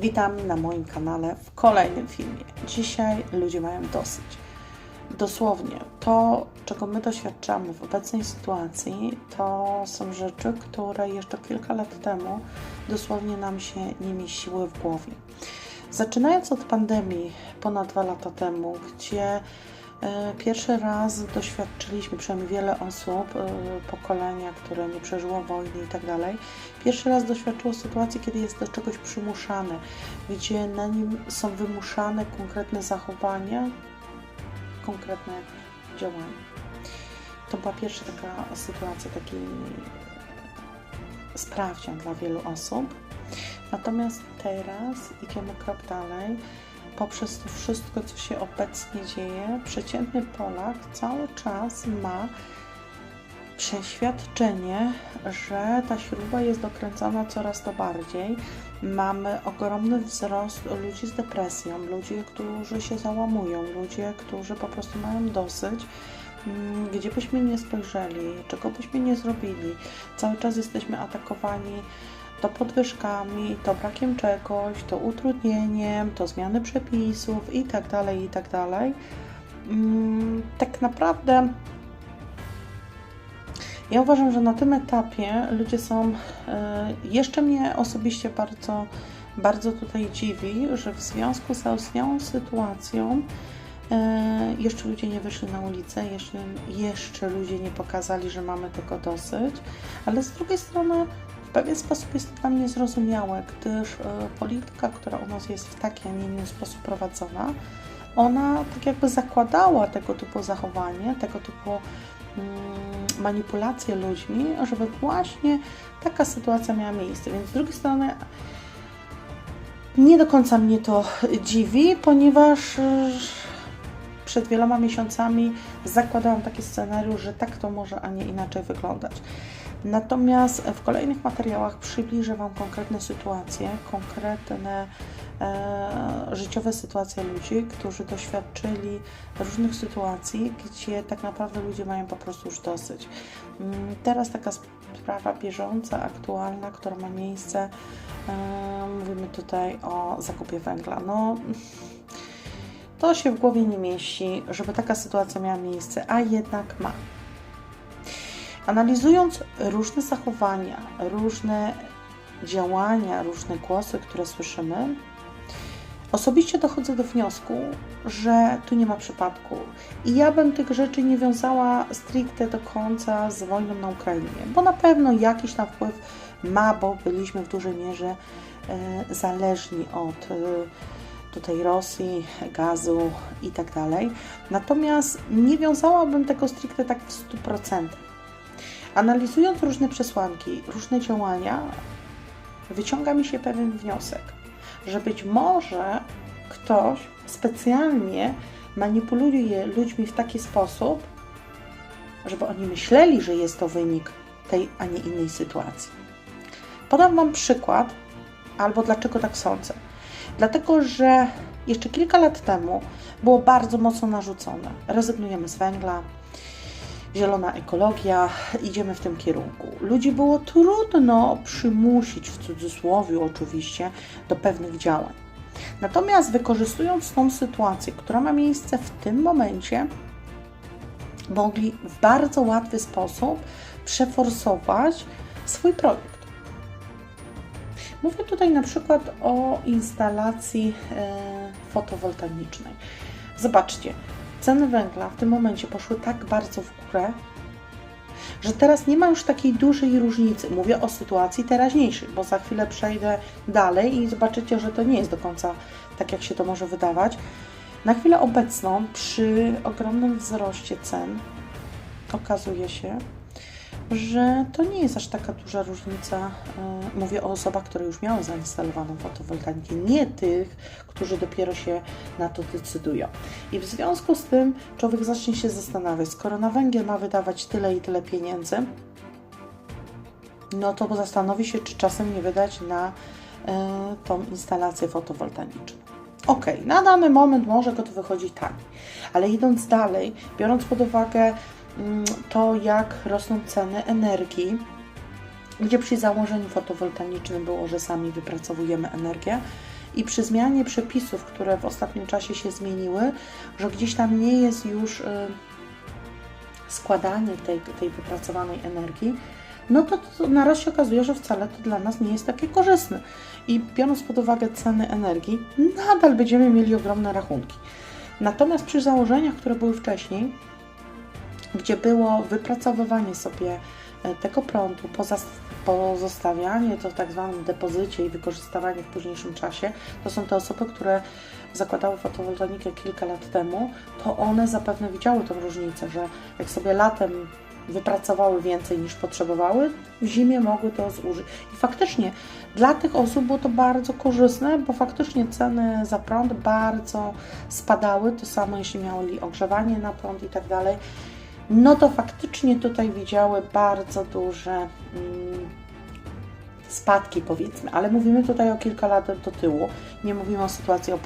Witam na moim kanale w kolejnym filmie. Dzisiaj ludzie mają dosyć. Dosłownie, to czego my doświadczamy w obecnej sytuacji, to są rzeczy, które jeszcze kilka lat temu dosłownie nam się nie mieściły w głowie. Zaczynając od pandemii ponad dwa lata temu, gdzie pierwszy raz doświadczyliśmy, przynajmniej wiele osób, e, pokolenia, które nie przeżyło wojny i tak dalej, pierwszy raz doświadczyło sytuacji, kiedy jest do czegoś przymuszane, gdzie na nim są wymuszane konkretne zachowania, konkretne działania. To była pierwsza taka sytuacja, taki sprawdzian dla wielu osób. Natomiast teraz idziemy krok dalej poprzez to wszystko, co się obecnie dzieje, przeciętny Polak cały czas ma przeświadczenie, że ta śruba jest dokręcana coraz to bardziej. Mamy ogromny wzrost ludzi z depresją, ludzi, którzy się załamują, ludzie, którzy po prostu mają dosyć. Mm, gdzie byśmy nie spojrzeli, czego byśmy nie zrobili, cały czas jesteśmy atakowani to podwyżkami, to brakiem czegoś, to utrudnieniem, to zmiany przepisów i tak dalej, i tak dalej. Mm, tak naprawdę ja uważam, że na tym etapie ludzie są, e, jeszcze mnie osobiście bardzo, bardzo tutaj dziwi, że w związku z zaistniałą sytuacją e, jeszcze ludzie nie wyszli na ulicę, jeszcze, jeszcze ludzie nie pokazali, że mamy tego dosyć, ale z drugiej strony pewien sposób jest to dla mnie zrozumiałe, gdyż e, polityka, która u nas jest w taki, a nie inny sposób prowadzona, ona tak jakby zakładała tego typu zachowanie, tego typu mm, manipulacje ludźmi, żeby właśnie taka sytuacja miała miejsce. Więc z drugiej strony nie do końca mnie to dziwi, ponieważ przed wieloma miesiącami zakładałam taki scenariusz, że tak to może, a nie inaczej wyglądać. Natomiast w kolejnych materiałach przybliżę Wam konkretne sytuacje, konkretne e, życiowe sytuacje ludzi, którzy doświadczyli różnych sytuacji, gdzie tak naprawdę ludzie mają po prostu już dosyć. Mm, teraz taka sprawa bieżąca, aktualna, która ma miejsce, e, mówimy tutaj o zakupie węgla. No, to się w głowie nie mieści, żeby taka sytuacja miała miejsce, a jednak ma. Analizując różne zachowania, różne działania, różne głosy, które słyszymy, osobiście dochodzę do wniosku, że tu nie ma przypadku. I ja bym tych rzeczy nie wiązała stricte do końca z wojną na Ukrainie, bo na pewno jakiś tam wpływ ma, bo byliśmy w dużej mierze e, zależni od e, tutaj Rosji, gazu i tak dalej. Natomiast nie wiązałabym tego stricte tak w 100%. Analizując różne przesłanki, różne działania, wyciąga mi się pewien wniosek, że być może ktoś specjalnie manipuluje ludźmi w taki sposób, żeby oni myśleli, że jest to wynik tej, a nie innej sytuacji. Podam Wam przykład, albo dlaczego tak sądzę. Dlatego, że jeszcze kilka lat temu było bardzo mocno narzucone: rezygnujemy z węgla, zielona ekologia, idziemy w tym kierunku. Ludzi było trudno przymusić, w cudzysłowie oczywiście, do pewnych działań. Natomiast wykorzystując tą sytuację, która ma miejsce w tym momencie, mogli w bardzo łatwy sposób przeforsować swój projekt. Mówię tutaj na przykład o instalacji e, fotowoltaicznej. Zobaczcie, ceny węgla w tym momencie poszły tak bardzo w górę, że teraz nie ma już takiej dużej różnicy. Mówię o sytuacji teraźniejszej, bo za chwilę przejdę dalej i zobaczycie, że to nie jest do końca tak, jak się to może wydawać. Na chwilę obecną, przy ogromnym wzroście cen, okazuje się, że to nie jest aż taka duża różnica. E, mówię o osobach, które już miały zainstalowaną fotowoltaikę, nie tych, którzy dopiero się na to decydują. I w związku z tym człowiek zacznie się zastanawiać, skoro na węgiel ma wydawać tyle i tyle pieniędzy, no to zastanowi się, czy czasem nie wydać na y, tą instalację fotowoltaiczną. Ok, na dany moment może go to wychodzi taniej, ale idąc dalej, biorąc pod uwagę to, jak rosną ceny energii, gdzie przy założeniu fotowoltaicznym było, że sami wypracowujemy energię i przy zmianie przepisów, które w ostatnim czasie się zmieniły, że gdzieś tam nie jest już y, składanie tej, tej wypracowanej energii, no to, to na raz się okazuje, że wcale to dla nas nie jest takie korzystne. I biorąc pod uwagę ceny energii, nadal będziemy mieli ogromne rachunki. Natomiast przy założeniach, które były wcześniej, gdzie było wypracowywanie sobie e, tego prądu, pozostawianie to w tak zwanym depozycie i wykorzystywanie w późniejszym czasie, to są te osoby, które zakładały fotowoltaikę kilka lat temu, to one zapewne widziały tą różnicę, że jak sobie latem wypracowały więcej niż potrzebowały, w zimie mogły to zużyć. I faktycznie dla tych osób było to bardzo korzystne, bo faktycznie ceny za prąd bardzo spadały. To samo jeśli miały ogrzewanie na prąd i tak dalej. No to faktycznie tutaj widziały bardzo duże mm, spadki, powiedzmy, ale mówimy tutaj o kilka lat do tyłu, nie mówimy o sytuacji e,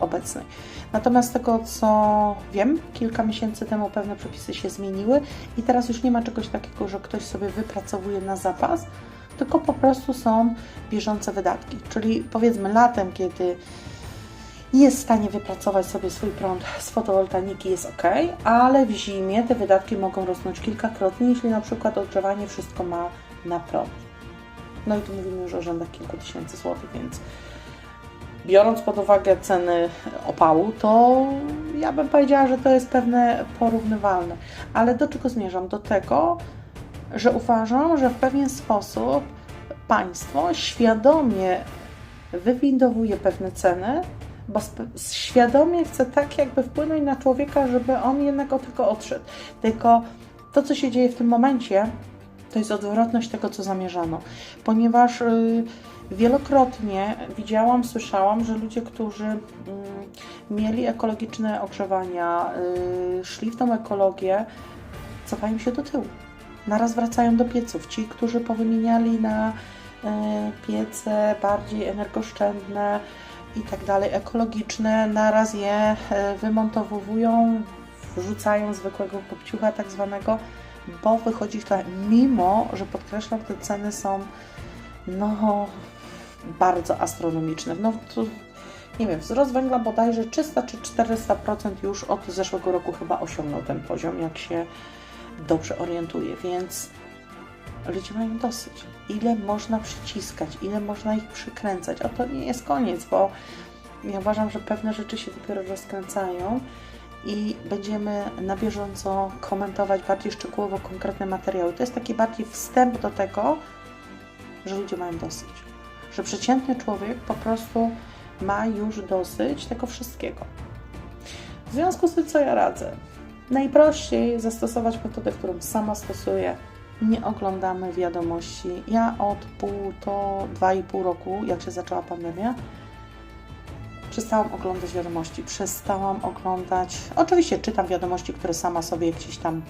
obecnej. Natomiast tego, co wiem, kilka miesięcy temu pewne przepisy się zmieniły i teraz już nie ma czegoś takiego, że ktoś sobie wypracowuje na zapas, tylko po prostu są bieżące wydatki. Czyli powiedzmy latem, kiedy jest w stanie wypracować sobie swój prąd z fotowoltaiki, jest ok, ale w zimie te wydatki mogą rosnąć kilkakrotnie, jeśli na przykład ogrzewanie wszystko ma na prąd. No i tu mówimy już o rzędach kilku tysięcy złotych, więc biorąc pod uwagę ceny opału, to ja bym powiedziała, że to jest pewne porównywalne. Ale do czego zmierzam? Do tego, że uważam, że w pewien sposób państwo świadomie wywindowuje pewne ceny, bo świadomie chce tak jakby wpłynąć na człowieka, żeby on jednak od tego odszedł. Tylko to, co się dzieje w tym momencie, to jest odwrotność tego, co zamierzano, ponieważ y, wielokrotnie widziałam, słyszałam, że ludzie, którzy y, mieli ekologiczne ogrzewania, y, szli w tą ekologię, cofają się do tyłu. Naraz wracają do pieców. Ci, którzy powymieniali na y, piece bardziej energooszczędne i tak dalej, ekologiczne, naraz je y, wymontowują, wrzucają zwykłego kopciucha tak zwanego bo wychodzi to, mimo że podkreślam, te ceny są no bardzo astronomiczne. No to nie wiem, wzrost węgla bodajże 300 czy 400% już od zeszłego roku chyba osiągnął ten poziom, jak się dobrze orientuję, więc ludzie mają dosyć. Ile można przyciskać, ile można ich przykręcać, a to nie jest koniec, bo ja uważam, że pewne rzeczy się dopiero rozkręcają i będziemy na bieżąco komentować bardziej szczegółowo konkretne materiały. To jest taki bardziej wstęp do tego, że ludzie mają dosyć. Że przeciętny człowiek po prostu ma już dosyć tego wszystkiego. W związku z tym, co ja radzę? Najprościej zastosować metodę, którą sama stosuję. Nie oglądamy wiadomości. Ja od pół to dwa i pół roku, jak się zaczęła pandemia, przestałam oglądać wiadomości, przestałam oglądać. Oczywiście czytam wiadomości, które sama sobie gdzieś tam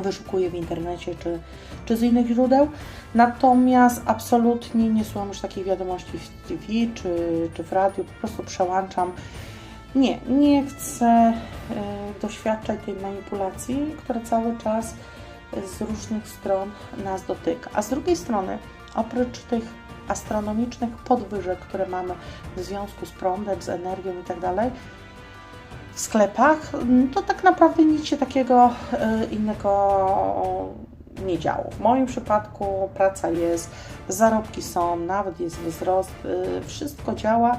wyszukuję w internecie czy, czy z innych źródeł, natomiast absolutnie nie słucham już takich wiadomości w TV czy, czy w radiu, po prostu przełączam. Nie, nie chcę y, doświadczać tej manipulacji, która cały czas z różnych stron nas dotyka. A z drugiej strony, oprócz tych astronomicznych podwyżek, które mamy w związku z prądem, z energią itd. Tak w sklepach, to tak naprawdę nic się takiego e, innego nie działo. W moim przypadku praca jest, zarobki są, nawet jest wzrost, e, wszystko działa,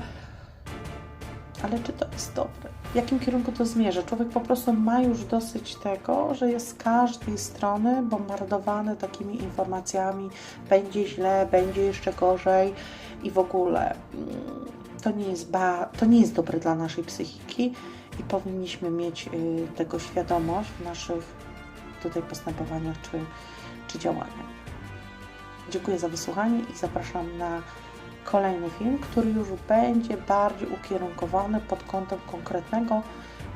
ale czy to jest dobre? W jakim kierunku to zmierza? Człowiek po prostu ma już dosyć tego, że jest z każdej strony bombardowany takimi informacjami, będzie źle, będzie jeszcze gorzej i w ogóle mm, to nie jest, ba- to nie jest dobre dla naszej psychiki i powinniśmy mieć y, tego świadomość w naszych tutaj postępowaniach czy, czy działaniach. Dziękuję za wysłuchanie i zapraszam na kolejny film, który już będzie bardziej ukierunkowany pod kątem konkretnego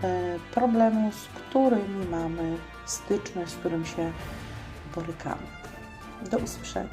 e, problemu, z którymi mamy styczność, z którym się borykamy. Do usłyszenia.